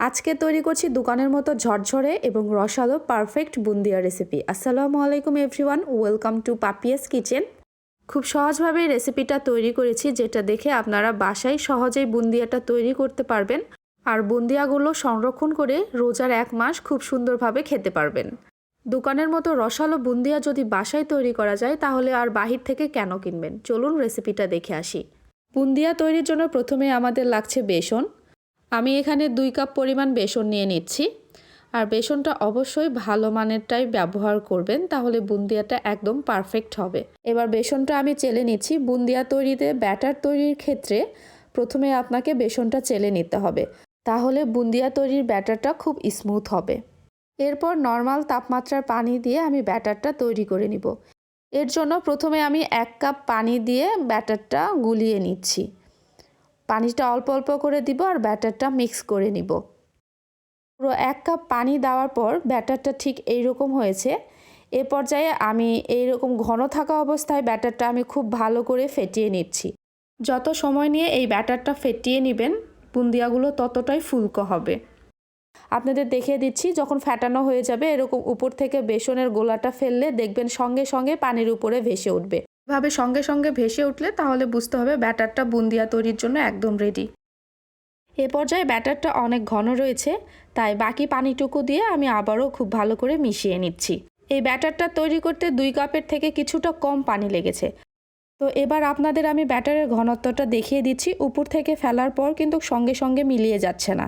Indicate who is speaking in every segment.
Speaker 1: আজকে তৈরি করছি দোকানের মতো ঝরঝরে এবং রসালো পারফেক্ট বুন্দিয়া রেসিপি আসসালামু আলাইকুম everyone welcome to Papiya's kitchen খুব সহজভাবে রেসিপিটা তৈরি করেছি যেটা দেখে আপনারা বাসায় সহজেই বুন্দিয়াটা তৈরি করতে পারবেন। আর বুন্দিয়াগুলো সংরক্ষণ করে রোজার এক মাস খুব সুন্দরভাবে খেতে পারবেন। দোকানের মতো রসালো বুন্দিয়া যদি বাসায় তৈরি করা যায়, তাহলে আর বাহির থেকে কেন কিনবেন? চলুন রেসিপিটা দেখে আসি। বুন্দিয়া তৈরির জন্য প্রথমে আমাদের লাগছে বেসন আমি এখানে দুই কাপ পরিমাণ বেসন নিয়ে নিচ্ছি। আর বেসনটা অবশ্যই ভালো মানেরটাই ব্যবহার করবেন, তাহলে বুন্দিয়াটা একদম পারফেক্ট হবে। এবার বেসনটা আমি চেলে নিচ্ছি। বুন্দিয়া তৈরিতে ব্যাটার তৈরির ক্ষেত্রে প্রথমে আপনাকে বেসনটা চেলে নিতে হবে। তাহলে বুন্দিয়া তৈরির ব্যাটারটা খুব স্মুথ হবে। এরপর নর্মাল তাপমাত্রার পানি দিয়ে আমি ব্যাটারটা তৈরি করে নিব। এর জন্য প্রথমে আমি এক কাপ পানি দিয়ে ব্যাটারটা গুলিয়ে নিচ্ছি। পানিটা অল্প অল্প করে দিব আর ব্যাটারটা মিক্স করে নিব। পুরো এক কাপ পানি দেওয়ার পর ব্যাটারটা ঠিক এইরকম হয়েছে। এ পর্যায়ে আমি এইরকম ঘন থাকা অবস্থায় ব্যাটারটা আমি খুব ভালো করে ফেটিয়ে নিচ্ছি। যত সময় নিয়ে এই ব্যাটারটা ফেটিয়ে নেবেন, বুন্দিয়াগুলো ততটাই ফুলকো হবে। আপনাদের দেখিয়ে দিচ্ছি, যখন ফ্যাটানো হয়ে যাবে, এরকম উপর থেকে বেসনের গোলাটা ফেললে দেখবেন সঙ্গে সঙ্গে পানির উপরে ভেসে উঠবে। এভাবে সঙ্গে সঙ্গে ভেসে উঠলে তাহলে বুঝতে হবে ব্যাটারটা বুন্দিয়া তৈরির জন্য একদম রেডি এ পর্যায়ে ব্যাটারটা অনেক ঘন রয়েছে, তাই বাকি পানিটুকু দিয়ে আমি আবারও খুব ভালো করে মিশিয়ে নিচ্ছি। এই ব্যাটারটা তৈরি করতে দুই কাপের থেকে কিছুটা কম পানি লেগেছে। তো এবার আপনাদের আমি ব্যাটারের ঘনত্বটা দেখিয়ে দিচ্ছি, উপর থেকে ফেলার পর কিন্তু সঙ্গে সঙ্গে মিলিয়ে যাচ্ছে না।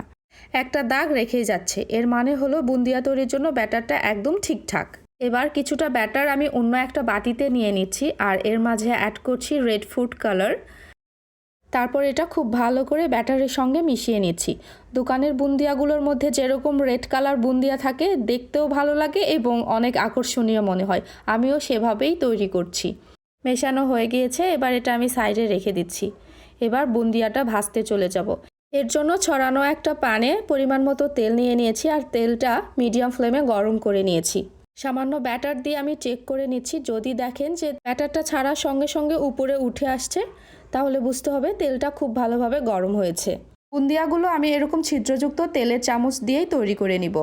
Speaker 1: একটা দাগ রেখেই যাচ্ছে, এর মানে হলো বুন্দিয়া তৈরির জন্য ব্যাটারটা একদম ঠিকঠাক। এবার কিছুটা ব্যাটার আমি অন্য একটা বাটিতে নিয়ে নিচ্ছি আর এর মাঝে অ্যাড করছি রেড ফুড কালার তারপর এটা খুব ভালো করে ব্যাটারের সঙ্গে মিশিয়ে নিচ্ছি। দোকানের বুন্দিয়াগুলোর মধ্যে যেরকম রেড কালার বুন্দিয়া থাকে, দেখতেও ভালো লাগে এবং অনেক আকর্ষণীয় মনে হয়। আমিও সেভাবেই তৈরি করছি। মেশানো হয়ে গিয়েছে, এবার এটা আমি সাইডে রেখে দিচ্ছি। এবার বুন্দিয়াটা ভাজতে চলে যাব। এর জন্য ছড়ানো একটা পানে পরিমাণ মতো তেল নিয়ে নিয়েছি আর তেলটা মিডিয়াম ফ্লেমে গরম করে নিয়েছি। সামান্য ব্যাটার দিয়ে আমি চেক করে নিচ্ছি। যদি দেখেন যে ব্যাটারটা ছাড়ার সঙ্গে সঙ্গে উপরে উঠে আসছে, তাহলে বুঝতে হবে তেলটা খুব ভালোভাবে গরম হয়েছে। বুন্দিয়াগুলো আমি এরকম ছিদ্রযুক্ত তেলের চামচ দিয়েই তৈরি করে নিব।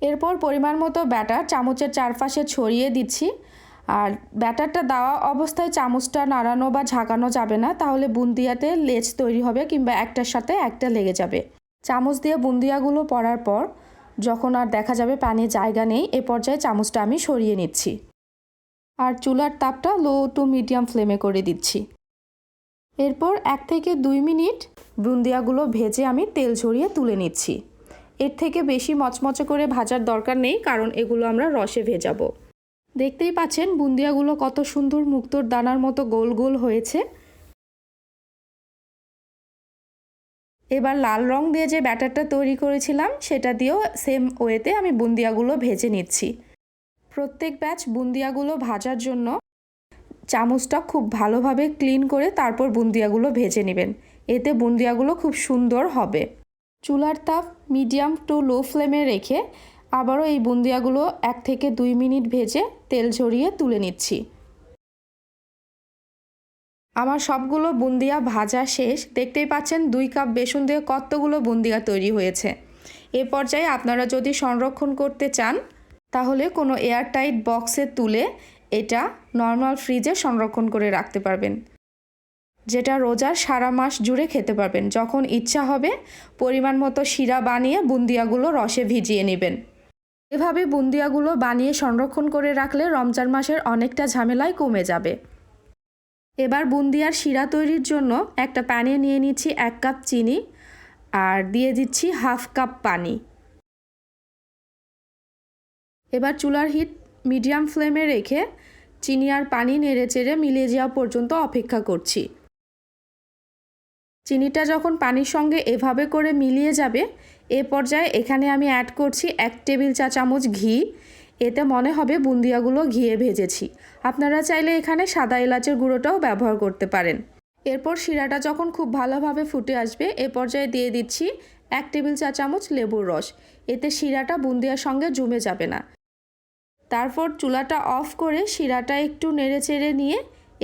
Speaker 1: এরপর পরিমাণ মতো ব্যাটার চামচের চারপাশে ছড়িয়ে দিচ্ছি। আর ব্যাটারটা দেওয়া অবস্থায় চামচটা নাড়ানো বা ঝাঁকানো যাবে না, তাহলে বুন্দিয়াতে লেজ তৈরি হবে কিংবা একটার সাথে একটা লেগে যাবে। চামচ দিয়ে বুন্দিয়াগুলো পড়ার পর যখন আর দেখা যাবে পানির জায়গা নেই, এ পর্যায়ে চামচটা আমি সরিয়ে নিচ্ছি। আর চুলার তাপটা লো টু মিডিয়াম ফ্লেমে করে দিচ্ছি। এরপর এক থেকে দুই মিনিট বুন্দিয়াগুলো ভেজে আমি তেল ছড়িয়ে তুলে নিচ্ছি। এর থেকে বেশি মচমচে করে ভাজার দরকার নেই, কারণ এগুলো আমরা রসে ভেজাবো। দেখতেই পাচ্ছেন বুন্দিয়াগুলো কত সুন্দর মুক্তোর দানার মতো গোল গোল হয়েছে। এবার লাল রং দিয়ে যে ব্যাটারটা তৈরি করেছিলাম, সেটা দিয়েও সেম ওয়েতে আমি বুন্দিয়াগুলো ভেজে নিচ্ছি। প্রত্যেক ব্যাচ বুন্দিয়াগুলো ভাজার জন্য চামচটা খুব ভালোভাবে ক্লিন করে তারপর বুন্দিয়াগুলো ভেজে নেবেন। এতে বুন্দিয়াগুলো খুব সুন্দর হবে। চুলার তাপ মিডিয়াম টু লো ফ্লেমে রেখে আবারও এই বুন্দিয়াগুলো এক থেকে দুই মিনিট ভেজে তেল ঝরিয়ে তুলে নিচ্ছি। আমার সবগুলো বুন্দিয়া ভাজা শেষ। দেখতেই পাচ্ছেন দুই কাপ বেসন দিয়ে কতগুলো বুন্দিয়া তৈরি হয়েছে। এ পর্যায়ে আপনারা যদি সংরক্ষণ করতে চান, তাহলে কোনো এয়ারটাইট বক্সে তুলে এটা নর্মাল ফ্রিজে সংরক্ষণ করে রাখতে পারবেন। যেটা রোজার সারা মাস জুড়ে খেতে পারবেন। যখন ইচ্ছা হবে, পরিমাণ মতো শিরা বানিয়ে বুন্দিয়াগুলো রসে ভিজিয়ে নেবেন। এভাবে বুন্দিয়াগুলো বানিয়ে সংরক্ষণ করে রাখলে রমজান মাসের অনেকটা ঝামেলাই কমে যাবে। এবার বুন্দিয়ার শিরা তৈরির জন্য একটা প্যানে নিয়ে নিচ্ছি এক কাপ চিনি আর দিয়ে দিচ্ছি হাফ কাপ পানি। এবার চুলার হিট মিডিয়াম ফ্লেমে রেখে চিনি আর পানি নেড়ে চেড়ে মিলিয়ে যাওয়া পর্যন্ত অপেক্ষা করছি। চিনিটা যখন পানির সঙ্গে এভাবে করে মিলিয়ে যাবে, এ পর্যায়ে এখানে আমি অ্যাড করছি এক টেবিল চা চামচ ঘি এতে মনে হবে বুন্দিয়াগুলো ঘিয়ে ভেজেছি। আপনারা চাইলে এখানে সাদা এলাচের গুঁড়োটাও ব্যবহার করতে পারেন। এরপর শিরাটা যখন খুব ভালোভাবে ফুটে আসবে, এ পর্যায়ে দিয়ে দিচ্ছি এক টেবিল চা চামচ লেবুর রস। এতে শিরাটা বুন্দিয়ার সঙ্গে জমে যাবে না। তারপর চুলাটা অফ করে শিরাটা একটু নেড়ে চেড়ে নিয়ে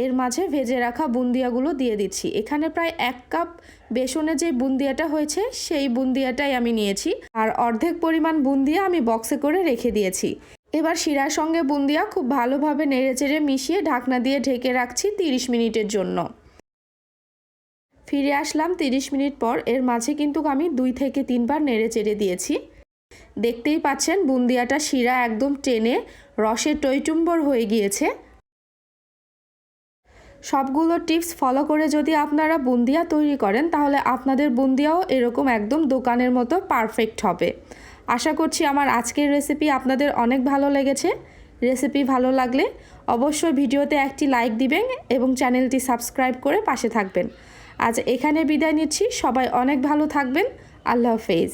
Speaker 1: এর মাঝে ভেজে রাখা বুন্দিয়াগুলো দিয়ে দিচ্ছি। এখানে প্রায় এক কাপ বেসনে যে বুন্দিয়াটা হয়েছে, সেই বুন্দিয়াটাই আমি নিয়েছি। আর অর্ধেক পরিমাণ বুন্দিয়া আমি বক্সে করে রেখে দিয়েছি। এবার শিরার সঙ্গে বুন্দিয়া খুব ভালোভাবে নেড়েচেড়ে মিশিয়ে ঢাকনা দিয়ে ঢেকে রাখছি তিরিশ মিনিটের জন্য। ফিরে আসলাম তিরিশ মিনিট পর, এর মাঝে কিন্তু আমি দুই থেকে তিনবার নেড়েচেড়ে দিয়েছি। দেখতেই পাচ্ছেন বুন্দিয়াটা শিরা একদম টেনে রসে টইটুম্বর হয়ে গিয়েছে। সবগুলো টিপস ফলো করে যদি আপনারা বুন্দিয়া তৈরি করেন, তাহলে আপনাদের বুন্দিয়াও এরকম একদম দোকানের মতো পারফেক্ট হবে। আশা করছি আমার আজকের রেসিপি আপনাদের অনেক ভালো লেগেছে। রেসিপি ভালো লাগলে অবশ্যই ভিডিওতে একটি লাইক দিবেন এবং চ্যানেলটি সাবস্ক্রাইব করে পাশে থাকবেন। আজ এখানে বিদায় নিচ্ছি। সবাই অনেক ভালো থাকবেন। আল্লাহ হাফেজ।